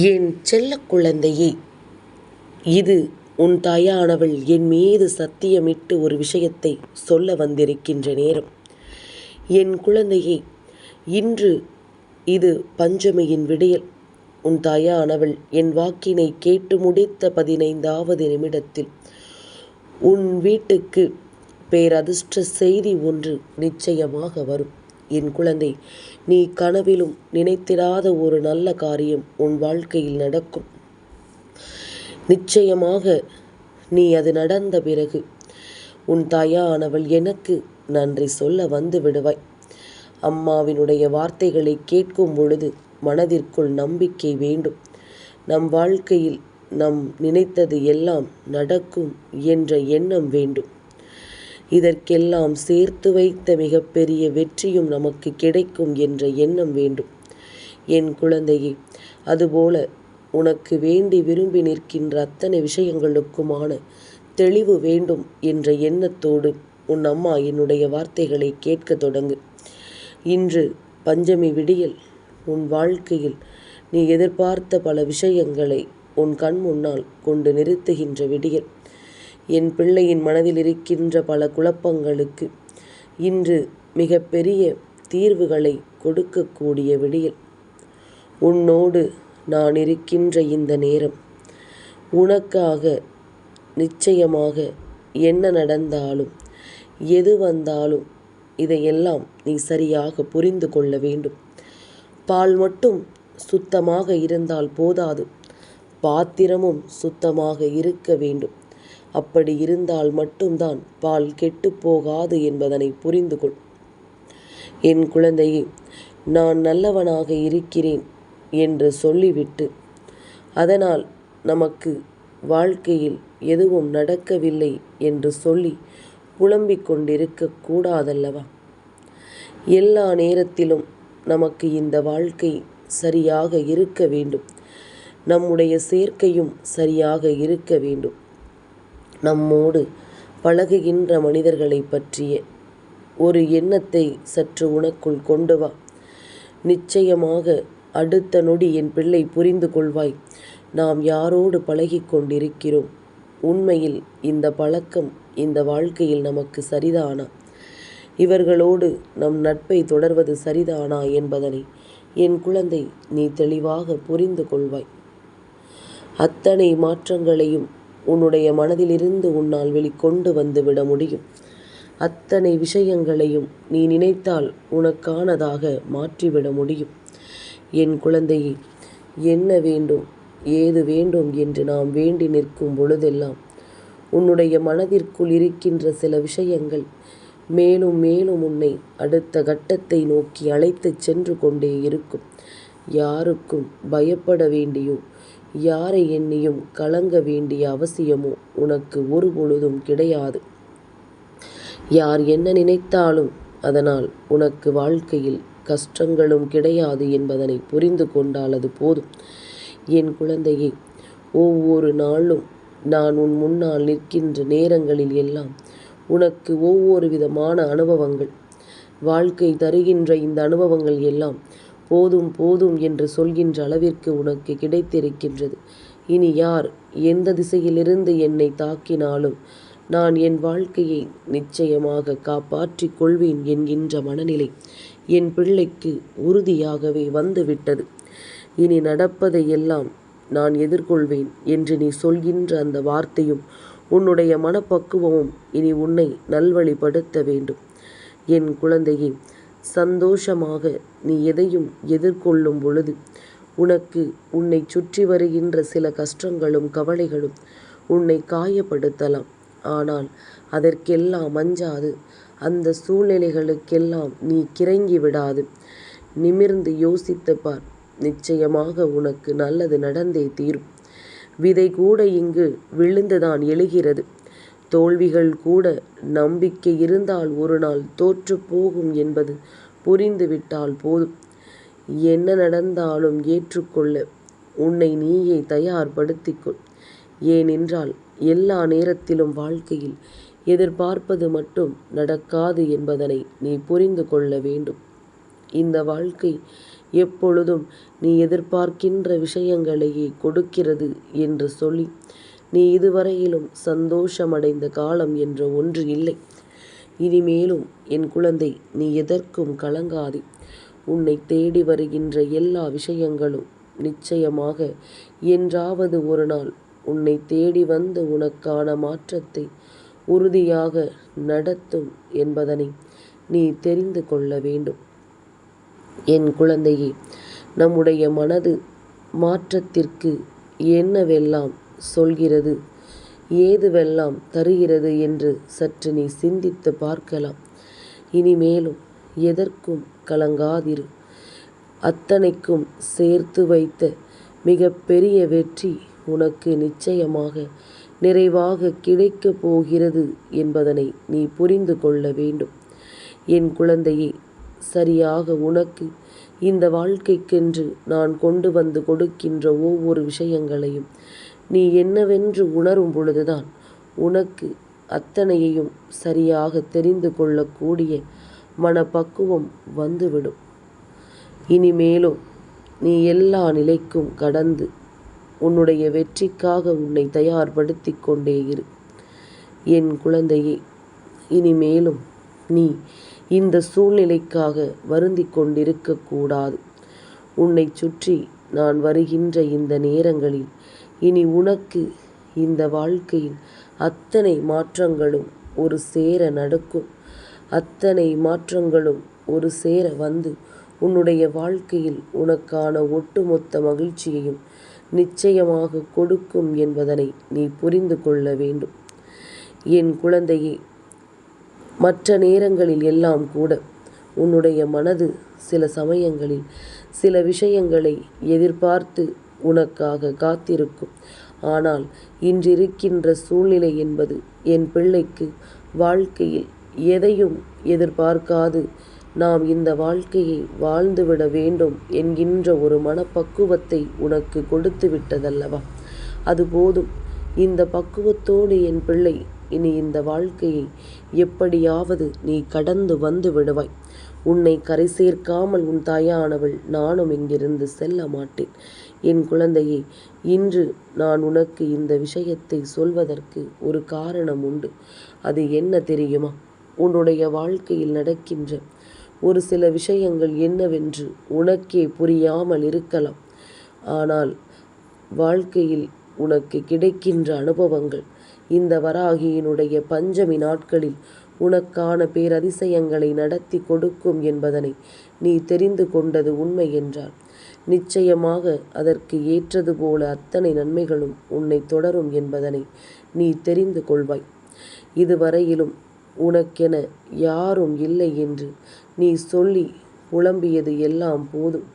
என் செல்ல குழந்தையே இது உன் தாயானவள் என் மீது சத்தியமிட்டு ஒரு விஷயத்தை சொல்ல வந்திருக்கின்ற நேரம். என் குழந்தையே இன்று இது பஞ்சமியின் விடியல். உன் தாயானவள் என் வாக்கினை கேட்டு முடித்த பதினைந்தாவது நிமிடத்தில் உன் வீட்டுக்கு பேரதிர்ஷ்ட செய்தி ஒன்று நிச்சயமாக வரும். என் குழந்தை நீ கனவிலும் நினைத்திராத ஒரு நல்ல காரியம் உன் வாழ்க்கையில் நடக்கும். நிச்சயமாக நீ அது நடந்த பிறகு உன் தாயானவள் எனக்கு நன்றி சொல்ல வந்து விடுவாய். அம்மாவினுடைய வார்த்தைகளை கேட்கும் பொழுது மனதிற்குள் நம்பிக்கை வேண்டும். நம் வாழ்க்கையில் நம் நினைத்தது எல்லாம் நடக்கும் என்ற எண்ணம் வேண்டும். இதற்கெல்லாம் சேர்த்து வைத்த மிகப்பெரிய வெற்றியும் நமக்கு கிடைக்கும் என்ற எண்ணம் வேண்டும். என் குழந்தையே அதுபோல உனக்கு வேண்டி விரும்பி நிற்கின்ற அத்தனை விஷயங்களுக்குமான தெளிவு வேண்டும் என்ற எண்ணத்தோடு உன் அம்மா என்னுடைய வார்த்தைகளை கேட்க தொடங்கு. இன்று பஞ்சமி விடியல். உன் வாழ்க்கையில் நீ எதிர்பார்த்த பல விஷயங்களை உன் கண் முன்னால் கொண்டு நிறுத்துகின்ற விடியல். என் பிள்ளையின் மனதில் இருக்கின்ற பல குழப்பங்களுக்கு இன்று மிக பெரிய தீர்வுகளை கொடுக்கக்கூடிய விடியல். உன்னோடு நான் இருக்கின்ற இந்த நேரம் உனக்காக நிச்சயமாக என்ன நடந்தாலும் எது வந்தாலும் இதையெல்லாம் நீ சரியாக புரிந்து கொள்ள வேண்டும். பால் மட்டும் சுத்தமாக இருந்தால் போதாது. பாத்திரமும் சுத்தமாக இருக்க வேண்டும். அப்படி இருந்தால் மட்டும்தான் பால் கெட்டுப்போகாது என்பதனை புரிந்து கொள் என் குழந்தையே நான் நல்லவனாக இருக்கிறேன் என்று சொல்லிவிட்டு அதனால் நமக்கு வாழ்க்கையில் எதுவும் நடக்கவில்லை என்று சொல்லி புலம்பிக் கொண்டிருக்க கூடாதல்லவா? எல்லா நேரத்திலும் நமக்கு இந்த வாழ்க்கை சரியாக இருக்க வேண்டும். நம்முடைய சேர்க்கையும் சரியாக இருக்க வேண்டும். நம்மோடு பழகுகின்ற மனிதர்களை பற்றிய ஒரு எண்ணத்தை சற்று உனக்குள் கொண்டு வா. நிச்சயமாக அடுத்த நொடி என் பிள்ளை புரிந்து கொள்வாய். நாம் யாரோடு பழகிக் கொண்டிருக்கிறோம்? உண்மையில் இந்த பழக்கம் இந்த வாழ்க்கையில் நமக்கு சரிதானா? இவர்களோடு நம் நட்பை தொடர்வது சரிதானா என்பதனை என் குழந்தை நீ தெளிவாக புரிந்து கொள்வாய். அத்தனை மாற்றங்களையும் உன்னுடைய மனதிலிருந்து உன்னால் வெளிக்கொண்டு வந்துவிட முடியும். அத்தனை விஷயங்களையும் நீ நினைத்தால் உனக்கானதாக மாற்றிவிட முடியும். என் குழந்தையே என்ன வேண்டும் ஏது வேண்டும் என்று நாம் வேண்டி நிற்கும் பொழுதெல்லாம் உன்னுடைய மனதிற்குள் இருக்கின்ற சில விஷயங்கள் மேலும் மேலும் உன்னை அடுத்த கட்டத்தை நோக்கி அழைத்துச் சென்று கொண்டே இருக்கும். யாருக்கும் பயப்பட வேண்டியோ யாரை எண்ணியும் கலங்க வேண்டிய அவசியமோ உனக்கு ஒரு பொழுதும் கிடையாது. யார் என்ன நினைத்தாலும் அதனால் உனக்கு வாழ்க்கையில் கஷ்டங்களும் கிடையாது என்பதனை புரிந்து கொண்டால் அது போதும். என் குழந்தையை ஒவ்வொரு நாளும் நான் உன் முன்னால் நிற்கின்ற நேரங்களில் எல்லாம் உனக்கு ஒவ்வொரு விதமான அனுபவங்கள். வாழ்க்கை தருகின்ற இந்த அனுபவங்கள் எல்லாம் போதும் போதும் என்று சொல்கின்ற அளவிற்கு உனக்கு கிடைத்திருக்கின்றது. இனி யார் எந்த திசையிலிருந்து என்னை தாக்கினாலும் நான் என் வாழ்க்கையை நிச்சயமாக காப்பாற்றிக் கொள்வேன் என்கின்ற மனநிலை என் பிள்ளைக்கு உறுதியாகவே வந்துவிட்டது. இனி நடப்பதையெல்லாம் நான் எதிர்கொள்வேன் என்று நீ சொல்கின்ற அந்த வார்த்தையும் உன்னுடைய மனப்பக்குவமும் இனி உன்னை நல்வழிப்படுத்த வேண்டும். என் குழந்தையே சந்தோஷமாக நீ எதையும் எதிர்கொள்ளும் பொழுது உனக்கு உன்னை சுற்றி வருகின்ற சில கஷ்டங்களும் கவலைகளும் உன்னை காயப்படுத்தலாம். ஆனால் அதற்கெல்லாம் அஞ்சாது. அந்த சூழ்நிலைகளுக்கெல்லாம் நீ கிறங்கி விடாது. நிமிர்ந்து யோசித்து பார் நிச்சயமாக உனக்கு நல்லது நடந்தே தீரும். விதை கூட இங்கு விழுந்துதான் எழுகிறது. தோல்விகள் கூட நம்பிக்கை இருந்தால் ஒரு நாள் தோற்று போகும் என்பது புரிந்துவிட்டால் போதும். என்ன நடந்தாலும் ஏற்றுக்கொள்ள உன்னை நீயே தயார்படுத்திக்கொள். ஏனென்றால் எல்லா நேரத்திலும் வாழ்க்கையில் எதிர்பார்ப்பது மட்டும் நடக்காது என்பதனை நீ புரிந்து கொள்ள வேண்டும். இந்த வாழ்க்கை எப்பொழுதும் நீ எதிர்பார்க்கின்ற விஷயங்களையே கொடுக்கிறது என்று சொல்லி நீ இதுவரையிலும் சந்தோஷமடைந்த காலம் என்ற ஒன்று இல்லை. இனிமேலும் என் குழந்தை நீ எதற்கும் கலங்காதே. உன்னை தேடி வருகின்ற எல்லா விஷயங்களும் நிச்சயமாக என்றாவது ஒரு நாள் உன்னை தேடி வந்து உனக்கான மாற்றத்தை உறுதியாக நடத்தும் என்பதனை நீ தெரிந்து கொள்ள வேண்டும். என் குழந்தையே நம்முடைய மனது மாற்றத்திற்கு என்னவெல்லாம் சொல்கிறது. ஏதுவெல்லாம் தருகிறது என்று சற்று நீ சிந்தித்து பார்க்கலாம். இனிமேலும் எதற்கும் கலங்காதிரு. அத்தனைக்கும் சேர்த்து வைத்த மிக பெரிய வெற்றி உனக்கு நிச்சயமாக நிறைவாக கிடைக்கப் போகிறது என்பதனை நீ புரிந்து கொள்ள வேண்டும். என் குழந்தையே சரியாக உனக்கு இந்த வாழ்க்கைக்கென்று நான் கொண்டு வந்து கொடுக்கின்ற ஒவ்வொரு விஷயங்களையும் நீ என்னவென்று உணரும் பொழுதுதான் உனக்கு அத்தனையையும் சரியாக தெரிந்து கொள்ளக்கூடிய மனப்பக்குவம் வந்துவிடும். இனிமேலும் நீ எல்லா நிலைக்கும் கடந்து உன்னுடைய வெற்றிக்காக உன்னை தயார்படுத்தி கொண்டே இரு. என் குழந்தையே இனிமேலும் நீ இந்த சூழ்நிலைக்காக வருந்தி கொண்டிருக்கக்கூடாது உன்னை சுற்றி நான் வருகின்ற இந்த நேரங்களில் இனி உனக்கு இந்த வாழ்க்கையில் அத்தனை மாற்றங்களும் ஒரு சேர நடக்கும். அத்தனை மாற்றங்களும் ஒரு சேர வந்து உன்னுடைய வாழ்க்கையில் உனக்கான ஒட்டுமொத்த மகிழ்ச்சியையும் நிச்சயமாக கொடுக்கும் என்பதனை நீ புரிந்து கொள்ள வேண்டும். என் குழந்தையே மற்ற நேரங்களில் எல்லாம் கூட உன்னுடைய மனது சில சமயங்களில் சில விஷயங்களை எதிர்பார்த்து உனக்காக காத்திருக்கும். ஆனால் இன்றிருக்கின்ற சூழ்நிலை என்பது என் பிள்ளைக்கு வாழ்க்கையில் எதையும் எதிர்பார்க்காது. நாம் இந்த வாழ்க்கையை வாழ்ந்துவிட வேண்டும் என்கின்ற ஒரு மனப்பக்குவத்தை உனக்கு கொடுத்து விட்டதல்லவா? அது போதும். இந்த பக்குவத்தோடு என் பிள்ளை இனி இந்த வாழ்க்கையை எப்படியாவது நீ கடந்து வந்து விடுவாய். உன்னை கரை சேர்க்காமல் உன் தாயானவள் நானும் இங்கிருந்து செல்ல மாட்டேன். என் குழந்தையே இன்று நான் உனக்கு இந்த விஷயத்தை சொல்வதற்கு ஒரு காரணம் உண்டு. அது என்ன தெரியுமா? உன்னுடைய வாழ்க்கையில் நடக்கின்ற ஒரு சில விஷயங்கள் என்னவென்று உனக்கே புரியாமல் இருக்கலாம். ஆனால் வாழ்க்கையில் உனக்கு கிடைக்கின்ற அனுபவங்கள் இந்த வராகியினுடைய பஞ்சமி நாட்களில் உனக்கான பேரதிசயங்களை நடத்தி கொடுக்கும் என்பதனை நீ தெரிந்து கொண்டது உண்மை என்றார் நிச்சயமாக அதற்கு ஏற்றது போல அத்தனை நன்மைகளும் உன்னை தொடரும் என்பதனை நீ தெரிந்து கொள்வாய். இதுவரையிலும் உனக்கென யாரும் இல்லை என்று நீ சொல்லி புலம்பியது எல்லாம் போதும்.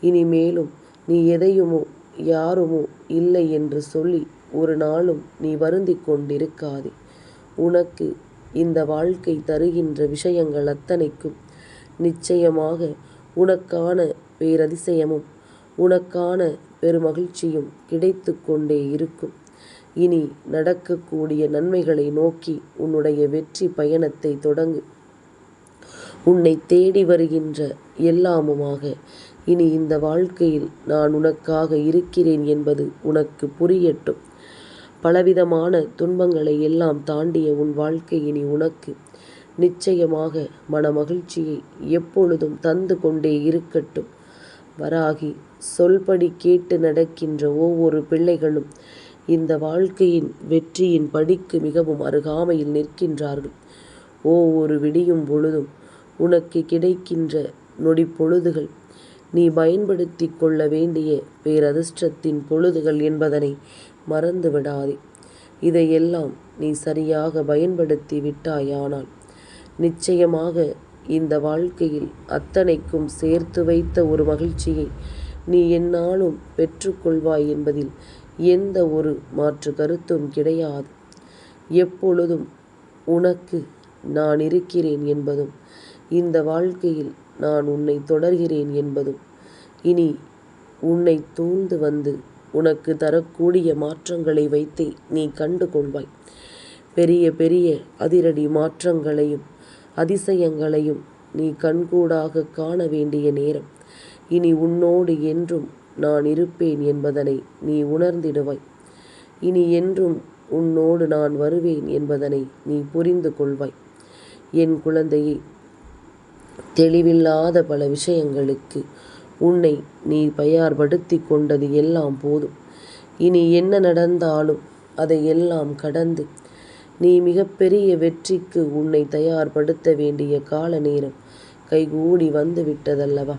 இனிமேலும் நீ எதையுமோ யாருமோ இல்லை என்று சொல்லி ஒரு நாளும் நீ வருந்தி கொண்டிருக்காதே. உனக்கு இந்த வாழ்க்கை தருகின்ற விஷயங்கள் அத்தனைக்கும் நிச்சயமாக உனக்கான பேரதிசயமும் உனக்கான பெருமகிழ்ச்சியும் கிடைத்து கொண்டே இருக்கும். இனி நடக்கக்கூடிய நன்மைகளை நோக்கி உன்னுடைய வெற்றி பயணத்தை தொடங்கு. உன்னை தேடி வருகின்ற எல்லாமுமாக. இனி இந்த வாழ்க்கையில் நான் உனக்காக இருக்கிறேன் என்பது உனக்கு புரியட்டும். பலவிதமான துன்பங்களை எல்லாம் தாண்டிய உன் வாழ்க்கை இனி உனக்கு. நிச்சயமாக மனமகிழ்ச்சியை எப்பொழுதும் தந்து கொண்டே இருக்கட்டும். வராகி சொல்படி கேட்டு நடக்கின்ற ஒவ்வொரு பிள்ளைகளும் இந்த வாழ்க்கையின் வெற்றியின் படிக்கு மிகவும் அருகாமையில் நிற்கின்றார்கள். ஒவ்வொரு விடியும் பொழுதும் உனக்கு கிடைக்கின்ற நொடி பொழுதுகள் நீ பயன்படுத்தி கொள்ள வேண்டிய பேரதிர்ஷ்டத்தின் பொழுதுகள் என்பதனை மறந்து விடாதே இதையெல்லாம் நீ சரியாக பயன்படுத்தி விட்டாயானால் நிச்சயமாக இந்த வாழ்க்கையில் அத்தனைக்கும் சேர்த்து வைத்த ஒரு மகிழ்ச்சியை நீ என்னாலும் பெற்றுக்கொள்வாய் என்பதில் எந்த ஒரு மாற்று கருத்தும் கிடையாது. எப்பொழுதும் உனக்கு நான் இருக்கிறேன் என்பதும் இந்த வாழ்க்கையில் நான் உன்னை தொடர்கிறேன் என்பதும் இனி உன்னை தூழ்ந்து வந்து உனக்கு தரக்கூடிய மாற்றங்களை வைத்தே நீ கண்டு கொள்வாய். பெரிய பெரிய அதிரடி மாற்றங்களையும் அதிசயங்களையும் நீ கண்கூடாக காண வேண்டிய நேரம் இனி உன்னோடு என்றும் நான் இருப்பேன் என்பதனை நீ உணர்ந்திடுவாய். இனி என்றும் உன்னோடு நான் வருவேன் என்பதனை நீ புரிந்து கொள்வாய். என் குழந்தையே தெளிவில்லாத பல விஷயங்களுக்கு உன்னை நீ பயார்படுத்தி கொண்டது எல்லாம் போதும். இனி என்ன நடந்தாலும் அதை எல்லாம் கடந்து நீ மிகப்பெரிய வெற்றிக்கு உன்னை தயார்படுத்த வேண்டிய கால நேரம் கைகூடி வந்து விட்டதல்லவா?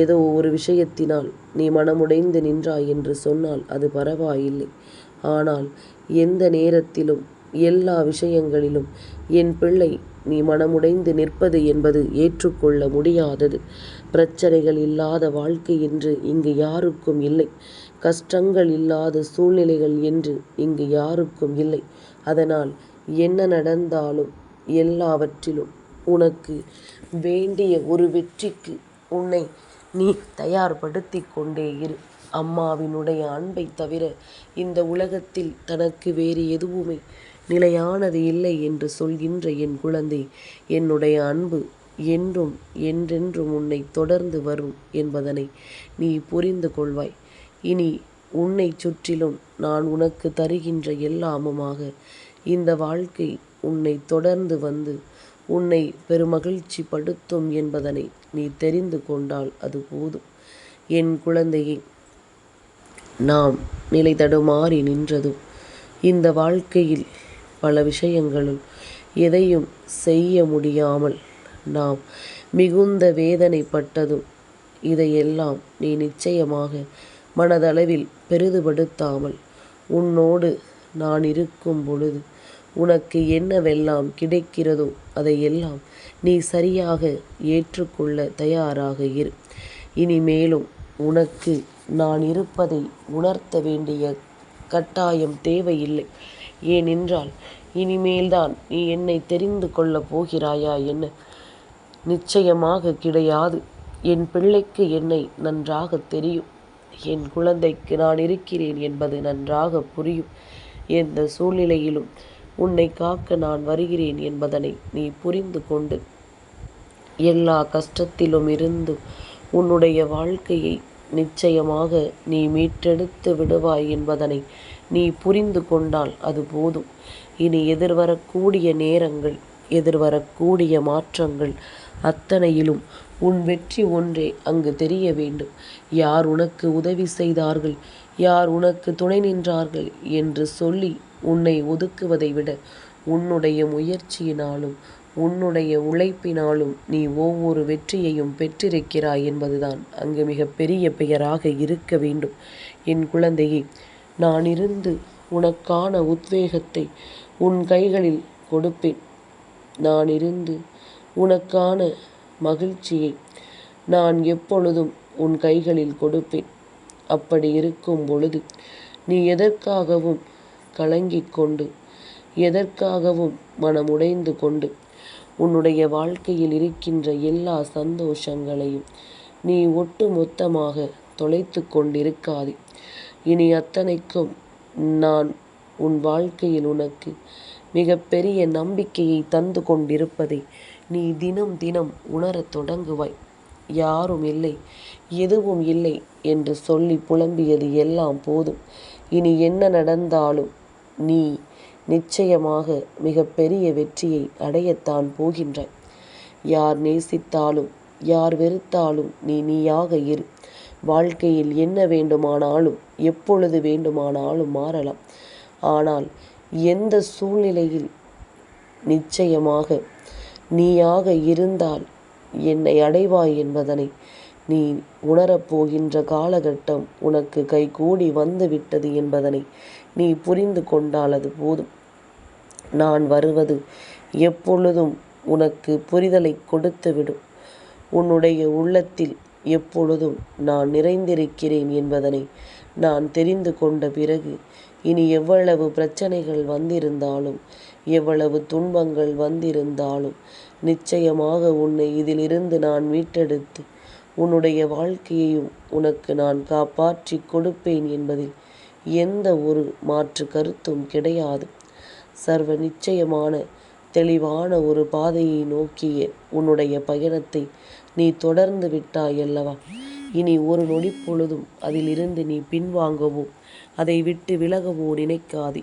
ஏதோ ஒரு விஷயத்தினால் நீ மனமுடைந்து நின்றாய் என்று சொன்னால் அது பரவாயில்லை. ஆனால் எந்த நேரத்திலும் எல்லா விஷயங்களிலும் என் பிள்ளை நீ மனமுடைந்து நிற்பது என்பது ஏற்றுக்கொள்ள முடியாதது. பிரச்சனைகள் இல்லாத வாழ்க்கை என்று இங்கு யாருக்கும் இல்லை. கஷ்டங்கள் இல்லாத சூழ்நிலைகள் என்று இங்கு யாருக்கும் இல்லை. அதனால் என்ன நடந்தாலும் எல்லாவற்றிலும் உனக்கு வேண்டிய ஒரு வெற்றிக்கு உன்னை நீ தயார்படுத்தி கொண்டே இரு. அம்மாவினுடைய அன்பை தவிர இந்த உலகத்தில் தனக்கு வேறு எதுவுமே நிலையானது இல்லை என்று சொல்கின்ற என் குழந்தை என்னுடைய அன்பு என்றும் என்றென்றும் உன்னை தொடர்ந்து வரும் என்பதனை நீ புரிந்து கொள்வாய். இனி உன்னை சுற்றிலும் நான் உனக்கு தருகின்ற எல்லாமுமாக இந்த வாழ்க்கை உன்னை தொடர்ந்து வந்து உன்னை பெருமகிழ்ச்சி படுத்தும் என்பதனை நீ தெரிந்து கொண்டால் அது போதும். என் குழந்தையை நாம் நிலை தடுமாறி நின்றதும் இந்த வாழ்க்கையில் பல விஷயங்களும் எதையும் செய்ய முடியாமல் நாம் மிகுந்த வேதனைப்பட்டதும் இதையெல்லாம் நீ நிச்சயமாக மனதளவில் பெரிதுபடுத்தாமல் உன்னோடு நான் இருக்கும் பொழுது உனக்கு என்னவெல்லாம் கிடைக்கிறதோ அதையெல்லாம் நீ சரியாக ஏற்றுக்கொள்ள தயாராக இரு. இனிமேலும் உனக்கு நான் இருப்பதை உணர்த்த வேண்டிய கட்டாயம் தேவையில்லை. ஏனென்றால் இனிமேல்தான் நீ என்னை தெரிந்து கொள்ளப் போகிறாயா என்ன? நிச்சயமாக கிடையாது. என் பிள்ளைக்கு என்னை நன்றாகத் தெரியும். என் குழந்தைக்கு நான் இருக்கிறேன் என்பது நன்றாக புரியும். எந்த சூழ்நிலையிலும் உன்னை காக்க நான் வருகிறேன் என்பதனை நீ புரிந்து கொண்டு எல்லா கஷ்டத்திலும் இருந்து உன்னுடைய வாழ்க்கையை நிச்சயமாக நீ மீட்டெடுத்து விடுவாய் என்பதனை நீ புரிந்து கொண்டால் அது போதும். இனி எதிர்வரக்கூடிய நேரங்கள் எதிர்வரக்கூடிய மாற்றங்கள் அத்தனையிலும் உன் வெற்றி ஒன்றே அங்கு தெரிய வேண்டும். யார் உனக்கு உதவி செய்தார்கள் யார் உனக்கு துணை நின்றார்கள் என்று சொல்லி உன்னை ஒதுக்குவதை விட உன்னுடைய முயற்சியினாலும் உன்னுடைய உழைப்பினாலும் நீ ஒவ்வொரு வெற்றியையும் பெற்றிருக்கிறாய் என்பதுதான் அங்கு மிக பெரிய பெயராக இருக்க வேண்டும். என் குழந்தையே நான் இருந்து உனக்கான உத்வேகத்தை உன் கைகளில் கொடுப்பேன். நான் இருந்து உனக்கான மகிழ்ச்சியை நான் எப்பொழுதும் உன் கைகளில் கொடுப்பேன். அப்படி இருக்கும் பொழுது நீ எதற்காகவும் கலங்கிக் கொண்டு எதற்காகவும் மனமுடைந்து கொண்டு உன்னுடைய வாழ்க்கையில் இருக்கின்ற எல்லா சந்தோஷங்களையும் நீ ஒட்டு மொத்தமாக தொலைத்துக் கொண்டிருக்காதே. இனி அத்தனைக்கும் நான் உன் வாழ்க்கையில் உனக்கு மிகப்பெரிய நம்பிக்கையை தந்து கொண்டிருப்பதை நீ தினம் தினம் உணரத் தொடங்குவாய். யாரும் இல்லை எதுவும் இல்லை என்று சொல்லி புலம்பியது எல்லாம் போதும். இனி என்ன நடந்தாலும் நீ நிச்சயமாக மிகப்பெரிய வெற்றியை அடையத்தான் போகின்றாய். யார் நேசித்தாலும் யார் வெறுத்தாலும் நீ நீயாக இரு. வாழ்க்கையில் என்ன வேண்டுமானாலும் எப்பொழுது வேண்டுமானாலும் மாறலாம். ஆனால் எந்த சூழ்நிலையில் நிச்சயமாக நீயாக இருந்தால் என்னை அடைவாய் என்பதனை நீ உணரப் போகின்ற காலகட்டம் உனக்கு கைகூடி வந்து விட்டது என்பதனை நீ புரிந்து கொண்டால் அது போதும். நான் வருவது எப்பொழுதும் உனக்கு புரிதலை கொடுத்துவிடும். உன்னுடைய உள்ளத்தில் எப்பொழுதும் நான் நிறைந்திருக்கிறேன் என்பதனை நான் தெரிந்து கொண்ட பிறகு இனி எவ்வளவு பிரச்சனைகள் வந்திருந்தாலும் எவ்வளவு துன்பங்கள் வந்திருந்தாலும் நிச்சயமாக உன்னை இதிலிருந்து நான் மீட்டெடுத்து உன்னுடைய வாழ்க்கையையும் உனக்கு நான் காப்பாற்றி கொடுப்பேன் என்பதில் எந்த ஒரு மாற்று கருத்தும் கிடையாது. சர்வ நிச்சயமான தெளிவான ஒரு பாதையை நோக்கிய உன்னுடைய பயணத்தை நீ தொடர்ந்து விட்டாய் அல்லவா? இனி ஒரு நொடி பொழுதும் அதிலிருந்து நீ பின்வாங்கவோ அதை விட்டு விலகவோ நினைக்காதே